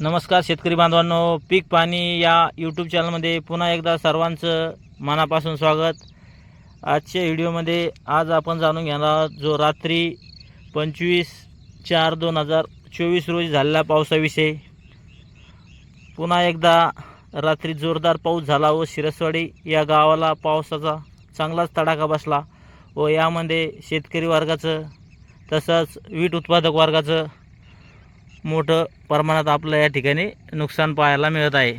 नमस्कार शेतकरी बांधवांनो पीक पाणी या यूट्यूब चॅनलमध्ये पुन्हा एकदा सर्वांचं मनापासून स्वागत. आजच्या व्हिडिओमध्ये आज आपण जाणून घेणार आहोत जो रात्री पंचवीस चार दोन हजार चोवीस रोजी झालेल्या पावसाविषयी पुन्हा एकदा रात्री जोरदार पाऊस झाला व शिरसवाडी या गावाला पावसाचा चांगलाच तडाखा बसला व यामध्ये शेतकरी वर्गाचं तसंच वीट उत्पादक वर्गाचं मोठं प्रमाणात आपलं या ठिकाणी नुकसान पाहायला मिळत आहे.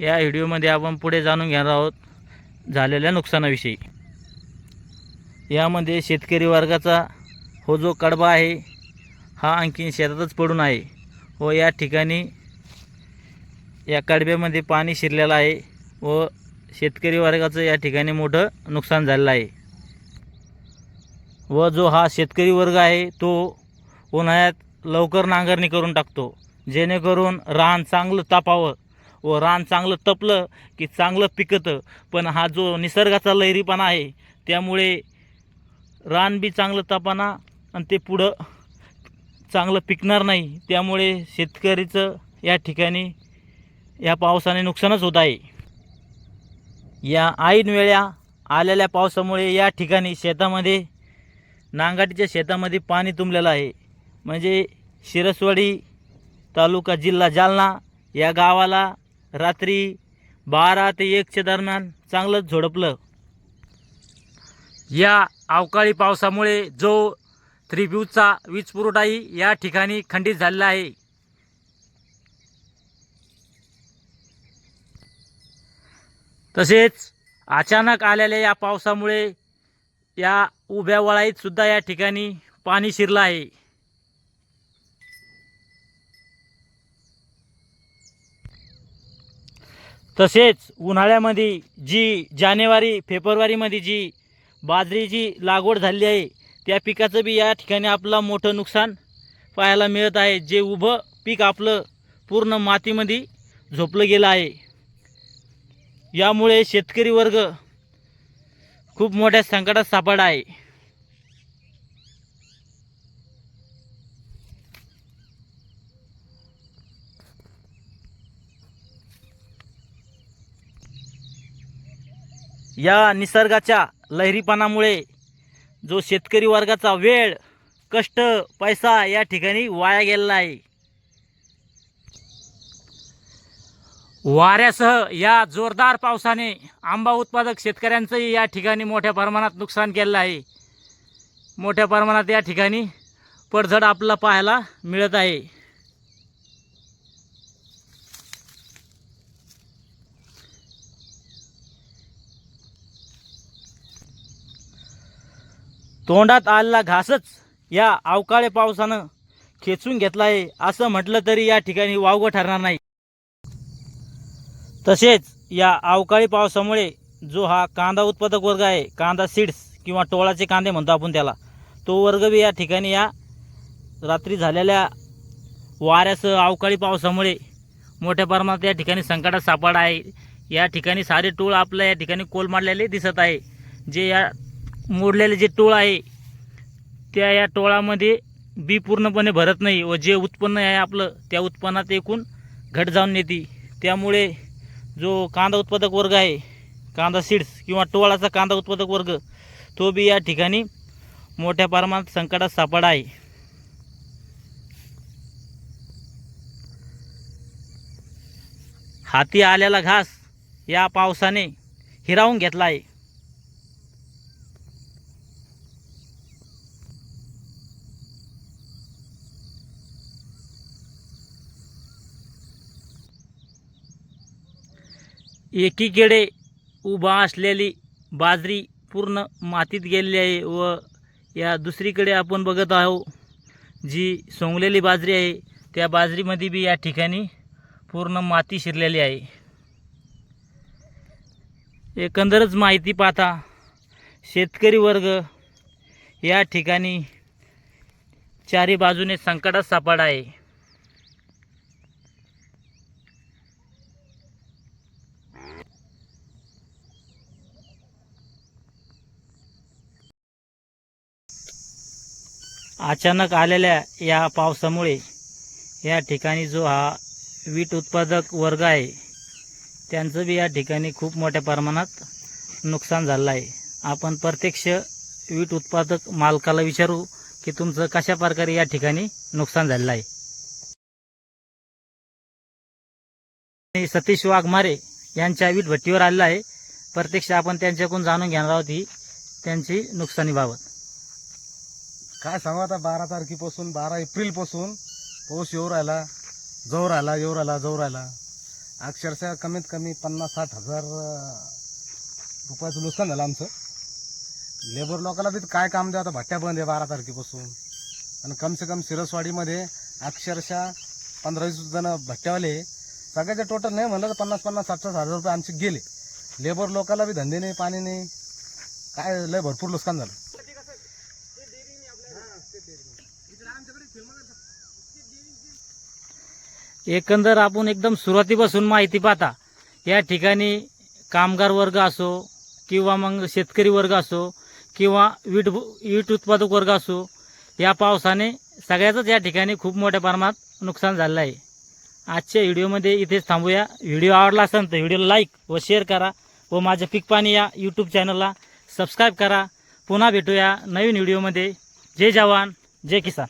या व्हिडिओमध्ये आपण पुढे जाणून घेणार आहोत झालेल्या नुकसानाविषयी. यामध्ये शेतकरी वर्गाचा हो जो कडबा आहे हा आणखीन शेतातच पडून आहे व या ठिकाणी या कडब्यामध्ये पाणी शिरलेलं आहे व शेतकरी वर्गाचं या ठिकाणी मोठं नुकसान झालेलं आहे. व जो हा शेतकरी वर्ग आहे तो उन्हाळ्यात लवकर नांगरणी करून टाकतो. जेणेकरून रान चांगलं तापावं व रान चांगलं तपलं की चांगलं पिकतं. पण हा जो निसर्गाचा लहरीपणा आहे त्यामुळे रान बी चांगलं तापाना आणि ते पुढं चांगलं पिकणार नाही. त्यामुळे शेतकरीचं या ठिकाणी या पावसाने नुकसानच होत आहे. या ऐन वेळा आलेल्या पावसामुळे या ठिकाणी शेतामध्ये नांगाटीच्या शेतामध्ये पाणी तुंबलेलं आहे. म्हणजे शिरसवाडी तालुका जिल्हा जालना या गावाला रात्री बारा ते एकच्या दरम्यान चांगलंच झोडपलं. या अवकाळी पावसामुळे जो त्रिभुजचा वीज पुरवठाही या ठिकाणी खंडित झालेला आहे. तसेच अचानक आलेल्या या पावसामुळे या उभ्या वळाईतसुद्धा या ठिकाणी पाणी शिरलं आहे. तसेच उन्हाळ्यामध्ये जी जानेवारी फेब्रुवारीमध्ये जी बाजरीची लागवड झाली आहे त्या पिकाचं बी या ठिकाणी आपलं मोठं नुकसान पाहायला मिळत आहे. जे उभं पीक आपलं पूर्ण मातीमध्ये झोपलं गेलं आहे. यामुळे शेतकरी वर्ग खूप मोठ्या संकटात सापडा आहे. या निसर्गाच्या लहरीपणामुळे जो शेतकरी वर्गाचा वेळ कष्ट पैसा या ठिकाणी वाया गेलेला आहे वाऱ्यासह या जोरदार पावसाने आंबा उत्पादक शेतकऱ्यांचंही या ठिकाणी मोठ्या प्रमाणात नुकसान केलेलं आहे. मोठ्या प्रमाणात या ठिकाणी पडझड आपल्याला पाहायला मिळत आहे. तोंडात आलेला घासच या अवकाळी पावसानं खेचून घेतला आहे असं म्हटलं तरी या ठिकाणी वावगं ठरणार नाही. तसेच या अवकाळी पावसामुळे जो हा कांदा उत्पादक वर्ग आहे कांदा सीड्स किंवा टोळाचे कांदे म्हणतो आपण त्याला तो वर्ग बी या ठिकाणी या रात्री झालेल्या वाऱ्यासह अवकाळी पावसामुळे मोठ्या प्रमाणात या ठिकाणी संकटात सापडा आहे. या ठिकाणी सारे टोळ आपल्या या ठिकाणी कोलमाडलेले दिसत आहे. जे या मोडलेले जे टोळ आहे त्या या टोळामध्ये बी पूर्णपणे भरत नाही व जे उत्पन्न आहे आपलं त्या उत्पन्नात एकूण घट जाऊन येते त्यामुळे जो कांदा उत्पादक वर्ग आहे कांदा सीड्स किंवा टोळाचा कांदा उत्पादक वर्ग तो बी या ठिकाणी मोठ्या प्रमाणात संकटात सापडा आहे. हाती आलेला घास या पावसाने हिरावून घेतला आहे. एकीकडे उभा असलेली बाजरी पूर्ण मातीत गेलेली आहे व या दुसरीकडे आपण बघत आहोत जी सोंगलेली बाजरी आहे त्या बाजरीमध्ये बी या ठिकाणी पूर्ण माती शिरलेली आहे. एकंदरच माहिती पाहता शेतकरी वर्ग या ठिकाणी चारी बाजूने संकटात सापडा आहे. अचानक आलेल्या या पावसामुळे या ठिकाणी जो हा वीट उत्पादक वर्ग आहे त्यांचं बी या ठिकाणी खूप मोठ्या प्रमाणात नुकसान झालं आहे. आपण प्रत्यक्ष वीट उत्पादक मालकाला विचारू की तुमचं कशा प्रकारे या ठिकाणी नुकसान झालेलं आहे. आणि सतीश वाघमारे यांच्या वीट भट्टीवर आलेला आहे. प्रत्यक्ष आपण त्यांच्याकडून जाणून घेणार आहोत ही त्यांची नुकसानीबाबत. काय सांगू आता बारा तारखेपासून बारा एप्रिलपासून पाऊस येऊ राहिला जवळ राहिला येऊ राहिला जवळ राहिला. अक्षरशः कमीत कमी पन्नास साठ हजार रुपयाचं नुकसान झालं आमचं. लेबर लोकाला बी काय काम द्या आता भट्ट्या बंद आहे बारा तारखेपासून. आणि कमसे कम सिरसवाडीमध्ये अक्षरशः पंधरा वीस जण भट्ट्यावाले सगळ्याचे टोटल नाही म्हणलं तर पन्नास पन्नास साठ साठ हजार रुपये आमचे गेले. लेबर लोकाला बी धंदे नाही पाणी नाही. काय लय भरपूर नुकसान झालं. एकंदर आपण एकदम सुरुवातीपासून माहिती पाहता या ठिकाणी कामगार वर्ग असो किंवा मग शेतकरी वर्ग असो किंवा वीट वीट उत्पादक वर्ग असो या पावसाने सगळ्याचंच या ठिकाणी खूप मोठ्या प्रमाणात नुकसान झालेलं आहे. आजच्या व्हिडिओमध्ये इथेच थांबूया. व्हिडिओ आवडला असेल तर व्हिडिओला लाईक व शेअर करा व माझ्या पीक पाणी या यूट्यूब चॅनलला सबस्क्राईब करा. पुन्हा भेटूया नवीन व्हिडिओमध्ये. जय जवान जय किसान.